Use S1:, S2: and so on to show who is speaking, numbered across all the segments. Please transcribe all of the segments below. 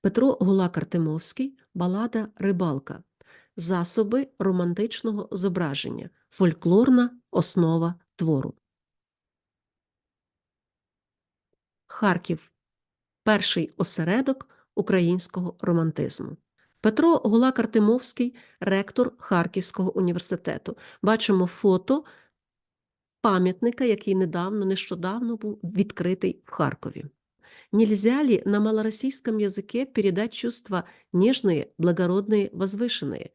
S1: Петро Гулак-Артемовський Балада Рибалка. Засоби романтичного зображення. Фольклорна основа твору. Харків. Перший осередок українського романтизму. Петро Гулак-Артемовський, ректор Харківського університету. Бачимо фото пам'ятника, який недавно, нещодавно був відкритий в Харкові. Нельзя ли на малороссийском языке передать чувства ніжної, благородної, возвишеної?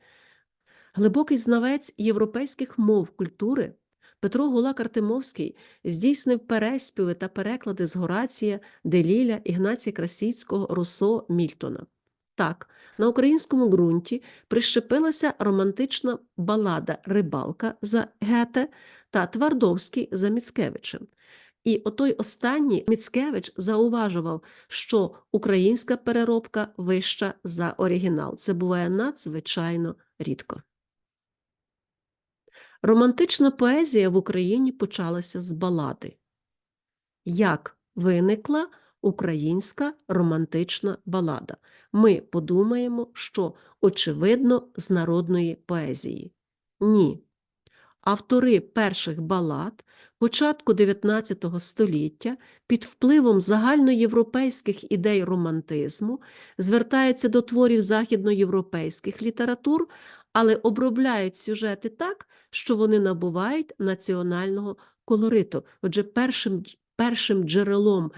S1: Глибокий знавець європейських мов культури Петро Гулак-Артемовський здійснив переспіви та переклади з Горація, Деліля, Ігнація Красіцького, Руссо, Мільтона. Так, на українському ґрунті прищепилася романтична балада «Рибалка» за Гете та Твардовський за Міцкевичем. І отой останній Міцкевич зауважував, що українська переробка вища за оригінал. Це буває надзвичайно рідко. Романтична поезія в Україні почалася з балади. Як виникла українська романтична балада? Ми подумаємо, що очевидно з народної поезії. Ні. Автори перших балад початку XIX століття під впливом загальноєвропейських ідей романтизму звертаються до творів західноєвропейських літератур, але обробляють сюжети так, що вони набувають національного колориту. Отже, першим, першим джерелом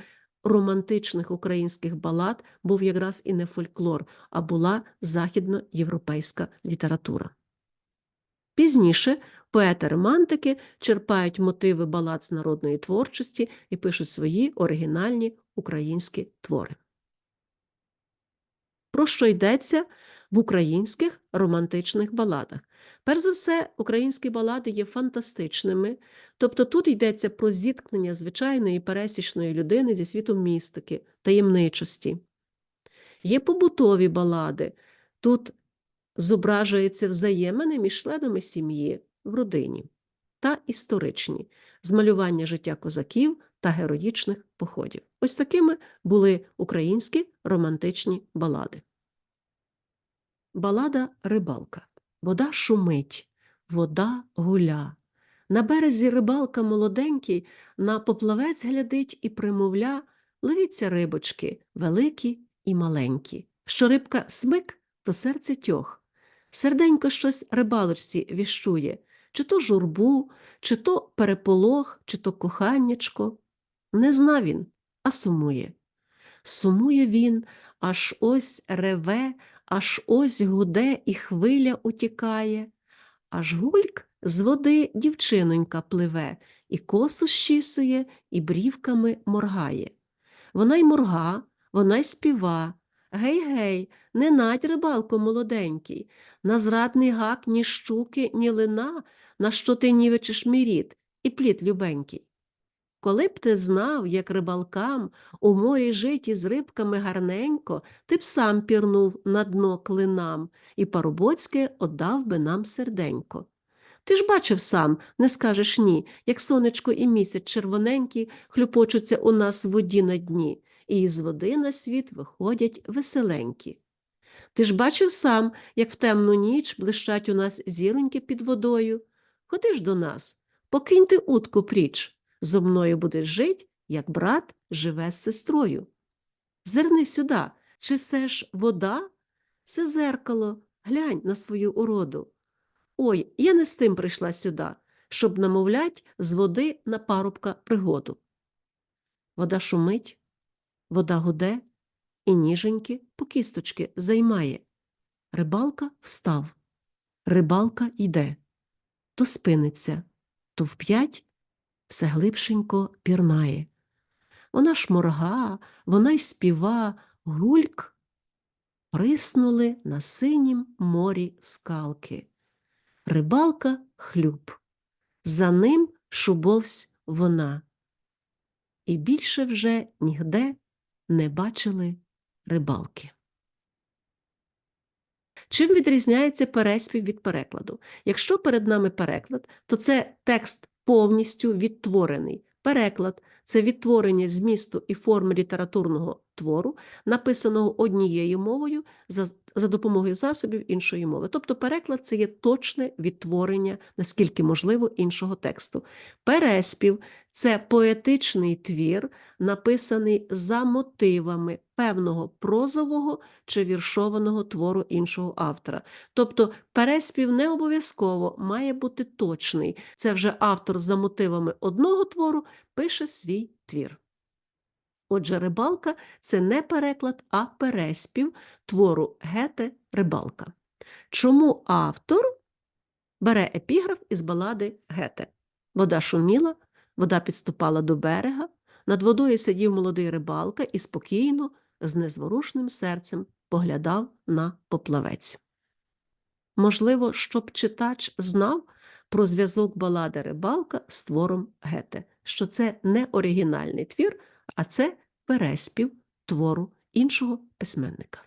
S1: романтичних українських балад був якраз і не фольклор, а була західноєвропейська література. Пізніше поети-романтики черпають мотиви балад з народної творчості і пишуть свої оригінальні українські твори. Про що йдеться в українських романтичних баладах? Перш за все, українські балади є фантастичними, тобто тут йдеться про зіткнення звичайної пересічної людини зі світом містики, таємничості. Є побутові балади, тут зображуються взаємини між членами сім'ї в родині та історичні змалювання життя козаків та героїчних походів. Ось такими були українські романтичні балади. Балада Рибалка. Вода шумить, вода гуля. На березі рибалка молоденький, на поплавець глядить і примовля ловіться рибочки, великі і маленькі. Що рибка смик, то серце тьох. Серденько щось рибалочці віщує, чи то журбу, чи то переполох, чи то коханнячко. Не зна він, а сумує. Сумує він, аж ось реве, аж ось гуде і хвиля утікає, аж гульк з води дівчинонька пливе, і косу щісує, і брівками моргає. Вона й морга, вона й співа. Гей-гей, не надь, рибалко молоденький, на зрадний гак ні щуки, ні лина, на що ти нівечиш мій рід, і плід любенький. Коли б ти знав, як рибалкам у морі жить із рибками гарненько, ти б сам пірнув на дно клинам, і Парубоцьке отдав би нам серденько. Ти ж бачив сам, не скажеш ні, як сонечко і місяць червоненькі хлюпочуться у нас в воді на дні, і із води на світ виходять веселенькі. Ти ж бачив сам, як в темну ніч блищать у нас зіроньки під водою. Ходи ж до нас, покинь ти утку пріч. Зо мною будеш жить, як брат живе з сестрою. Зерни сюди, чи се ж вода? Це зеркало, глянь на свою уроду. Ой, я не з тим прийшла сюди, щоб намовлять з води на парубка пригоду. Вода шумить, вода гуде, і ніженьки по кісточки займає. Рибалка встав, рибалка йде, то спиниться, то вп'ять все глибшенько пірнає. Вона шморга, вона й співа, гульк. Приснули на синім морі скалки. Рибалка хлюб. За ним шубовсь вона. І більше вже нігде не бачили рибалки. Чим відрізняється переспів від перекладу? Якщо перед нами переклад, то це текст повністю відтворений. Переклад це відтворення змісту і форми літературного твору, написаного однією мовою за, за допомогою засобів іншої мови. Тобто переклад це є точне відтворення, наскільки можливо, іншого тексту. Переспів це поетичний твір, написаний за мотивами певного прозового чи віршованого твору іншого автора. Тобто переспів не обов'язково має бути точний. Це вже автор за мотивами одного твору пише свій твір. Отже, рибалка це не переклад, а переспів твору Гете Рибалка. Чому автор бере епіграф із балади Гете? Вода шуміла, вода підступала до берега, над водою сидів молодий рибалка і спокійно, з незворушним серцем поглядав на поплавець. Можливо, щоб читач знав про зв'язок балади рибалка з твором Гете, що це не оригінальний твір, а це переспів твору іншого письменника.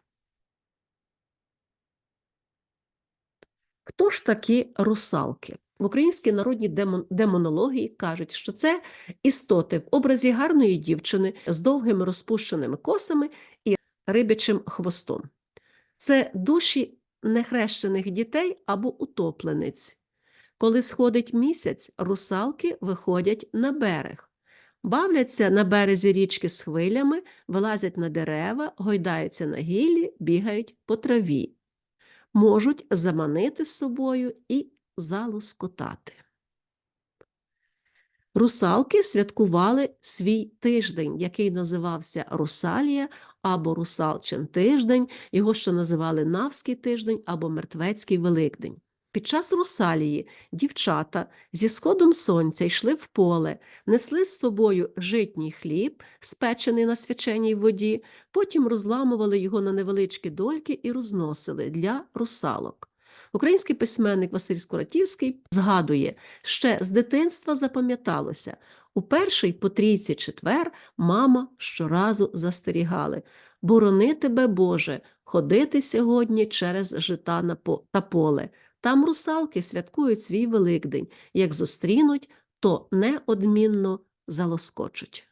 S1: Хто ж такі русалки? В українській народній демон- демонології кажуть, що це істоти в образі гарної дівчини з довгими розпущеними косами і рибячим хвостом. Це душі нехрещених дітей або утоплениць. Коли сходить місяць, русалки виходять на берег, бавляться на березі річки з хвилями, вилазять на дерева, гойдаються на гіллі, бігають по траві, можуть заманити з собою і залоскотати. Русалки святкували свій тиждень, який називався Русалія або Русалчин тиждень, його ще називали Навський тиждень або Мертвецький Великдень. Під час русалії дівчата зі сходом сонця йшли в поле, несли з собою житній хліб, спечений на свяченій воді, потім розламували його на невеличкі дольки і розносили для русалок. Український письменник Василь Скуратівський згадує, ще з дитинства запам'яталося, у перший по трійці четвер мама щоразу застерігали «Борони тебе, Боже, ходити сьогодні через жита на та поле. Там русалки святкують свій Великдень. Як зустрінуть, то неодмінно залоскочуть.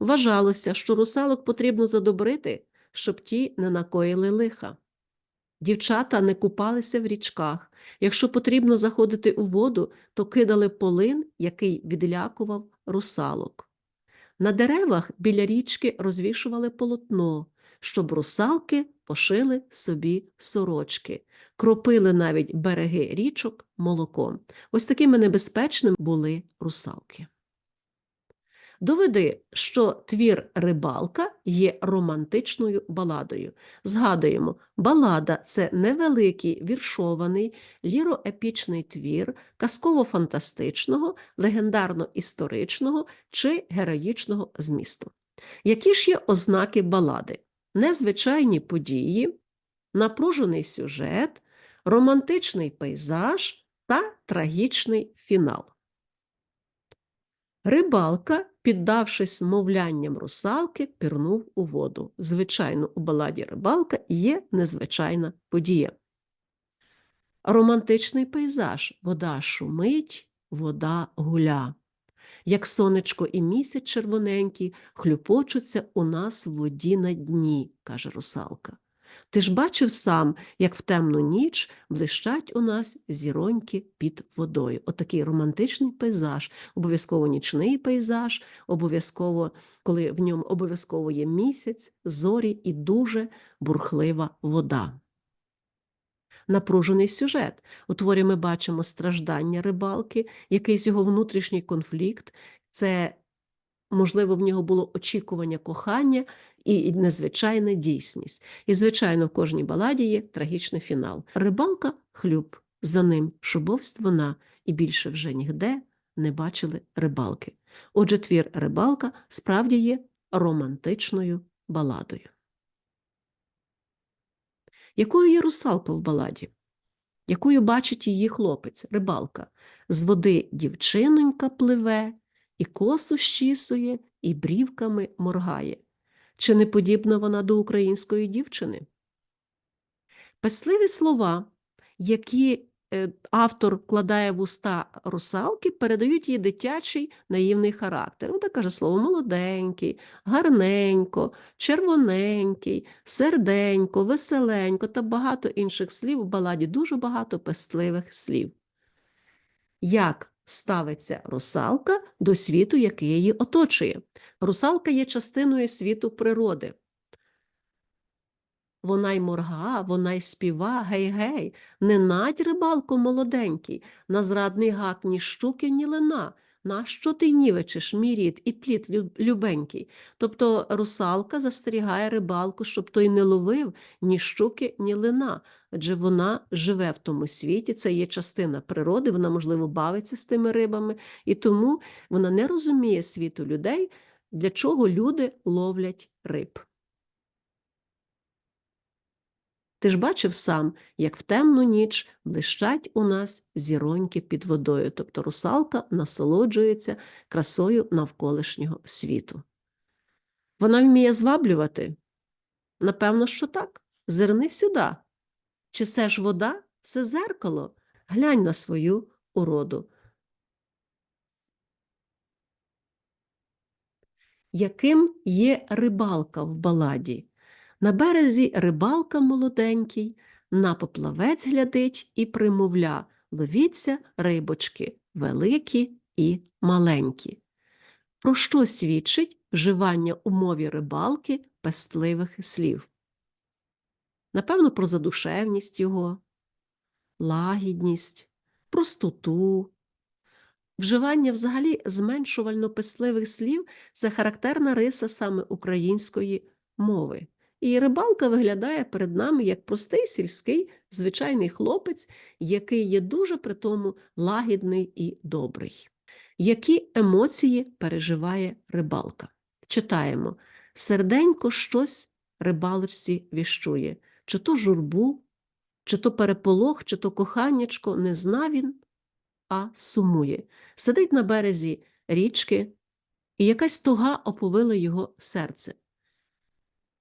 S1: Вважалося, що русалок потрібно задобрити, щоб ті не накоїли лиха. Дівчата не купалися в річках. Якщо потрібно заходити у воду, то кидали полин, який відлякував русалок. На деревах біля річки розвішували полотно, щоб русалки пошили собі сорочки, кропили навіть береги річок молоком. Ось такими небезпечними були русалки. Доведи, що твір рибалка є романтичною баладою. Згадуємо, балада це невеликий віршований ліроепічний твір казково-фантастичного, легендарно-історичного чи героїчного змісту. Які ж є ознаки балади? Незвичайні події, напружений сюжет, романтичний пейзаж та трагічний фінал. Рибалка, піддавшись мовлянням русалки, пірнув у воду. Звичайно, у баладі рибалка є незвичайна подія. Романтичний пейзаж. Вода шумить, вода гуля. Як сонечко і місяць червоненький хлюпочуться у нас в воді на дні, каже русалка. Ти ж бачив сам, як в темну ніч блищать у нас зіроньки під водою. Отакий романтичний пейзаж, обов'язково нічний пейзаж, обов'язково, коли в ньому обов'язково є місяць, зорі і дуже бурхлива вода. Напружений сюжет. У творі ми бачимо страждання рибалки, якийсь його внутрішній конфлікт. Це, можливо, в нього було очікування кохання і незвичайна дійсність. І, звичайно, в кожній баладі є трагічний фінал. Рибалка хлюб, за ним шубовсть вона, і більше вже нігде не бачили рибалки. Отже, твір рибалка справді є романтичною баладою. Якою є русалка в баладі? Якою бачить її хлопець, рибалка? З води дівчинонька пливе, і косу щісує, і брівками моргає. Чи не подібна вона до української дівчини? Писливі слова, які е, автор вкладає в уста русалки, передають їй дитячий наївний характер. Вона каже слово молоденький, гарненько, червоненький, серденько, веселенько та багато інших слів в баладі, дуже багато пестливих слів. Як ставиться русалка до світу, який її оточує? Русалка є частиною світу природи. Вона й морга, вона й співа, гей-гей, не надь рибалку молоденький, на зрадний гак ні щуки, ні лина. Нащо ти нівечиш, мій рід і плід любенький? Тобто русалка застерігає рибалку, щоб той не ловив ні щуки, ні лина, адже вона живе в тому світі, це є частина природи, вона, можливо, бавиться з тими рибами, і тому вона не розуміє світу людей, для чого люди ловлять риб. Ти ж бачив сам, як в темну ніч блищать у нас зіроньки під водою, тобто русалка насолоджується красою навколишнього світу. Вона вміє зваблювати? Напевно, що так. Зирни сюди. Чи це ж вода, це зеркало? Глянь на свою уроду. Яким є рибалка в баладі? На березі рибалка молоденький, на поплавець глядить і примовля ловіться рибочки, великі і маленькі. Про що свідчить вживання у мові рибалки пестливих слів? Напевно, про задушевність його, лагідність, простоту. Вживання взагалі зменшувально-пестливих слів це характерна риса саме української мови. І рибалка виглядає перед нами як простий сільський звичайний хлопець, який є дуже при тому лагідний і добрий. Які емоції переживає рибалка? Читаємо: серденько щось рибалочці віщує, чи то журбу, чи то переполох, чи то коханнячко, не зна він, а сумує. Сидить на березі річки, і якась туга оповила його серце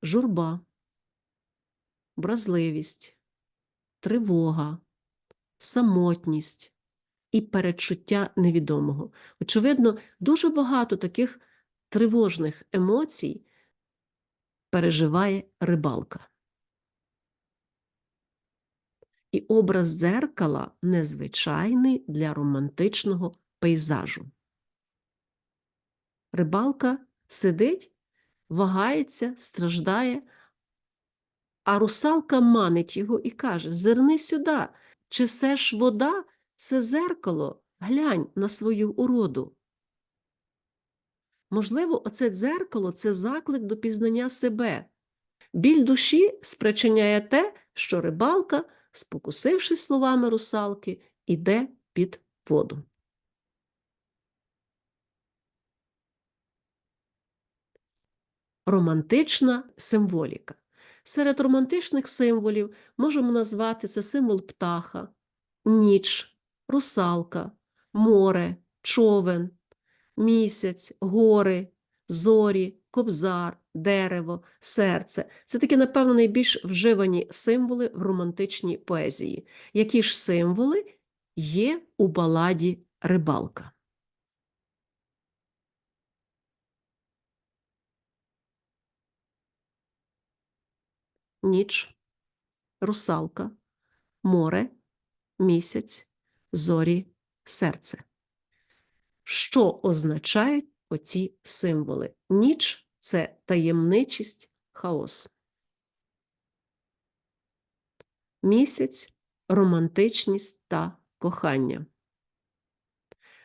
S1: журба, вразливість, тривога, самотність і передчуття невідомого. Очевидно, дуже багато таких тривожних емоцій переживає рибалка. І образ дзеркала незвичайний для романтичного пейзажу. Рибалка сидить вагається, страждає, а русалка манить його і каже: Зирни сюди, чи це ж вода, це зеркало, глянь на свою уроду. Можливо, оце дзеркало це заклик до пізнання себе. Біль душі спричиняє те, що рибалка, спокусившись словами русалки, іде під воду. Романтична символіка. Серед романтичних символів можемо назвати це символ птаха, ніч, русалка, море, човен, місяць, гори, зорі, кобзар, дерево, серце. Це такі, напевно, найбільш вживані символи в романтичній поезії. Які ж символи є у баладі Рибалка? ніч, русалка, море, місяць, зорі, серце. Що означають оці символи? Ніч це таємничість, хаос. Місяць романтичність та кохання.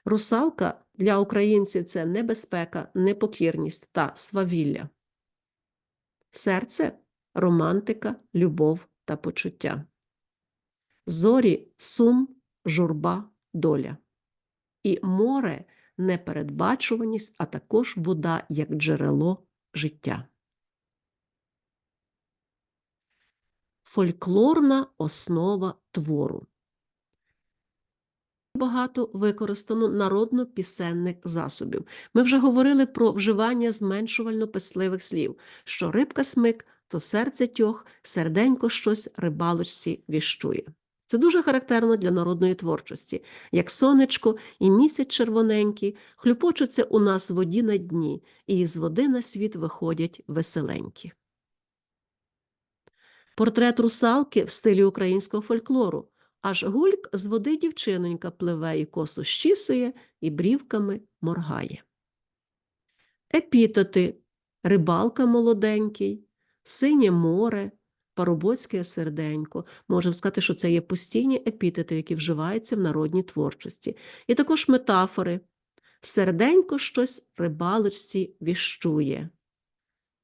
S1: Русалка для українців це небезпека, непокірність та свавілля. Серце романтика, любов та почуття. Зорі сум, журба, доля. І море непередбачуваність, а також вода як джерело життя. Фольклорна основа твору. Багато використано народно-пісенних засобів. Ми вже говорили про вживання зменшувально-писливих слів, що рибка смик, то серце тьох, серденько щось рибалочці віщує. Це дуже характерно для народної творчості, як сонечко і місяць червоненький хлюпочуться у нас воді на дні, і із води на світ виходять веселенькі. Портрет русалки в стилі українського фольклору. Аж гульк з води дівчинонька пливе і косу щісує, і брівками моргає. Епітети рибалка молоденький, синє море, парубоцьке серденько. Можемо сказати, що це є постійні епітети, які вживаються в народній творчості. І також метафори. Серденько щось рибалочці віщує.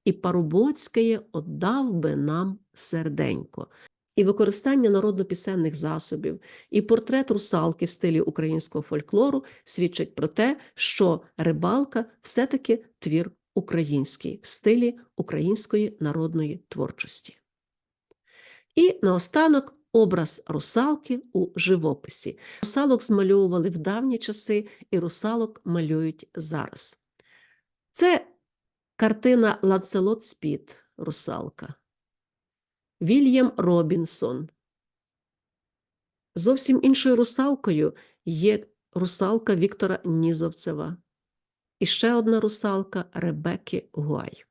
S1: І парубоцьке отдав би нам серденько. І використання народно-пісенних засобів, і портрет русалки в стилі українського фольклору свідчать про те, що рибалка все-таки твір український в стилі української народної творчості. І наостанок образ русалки у живописі. Русалок змальовували в давні часи, і русалок малюють зараз. Це картина Ланселот Спіт Русалка. Вільям Робінсон. Зовсім іншою русалкою є русалка Віктора Нізовцева. І ще одна русалка Ребекки Гуай.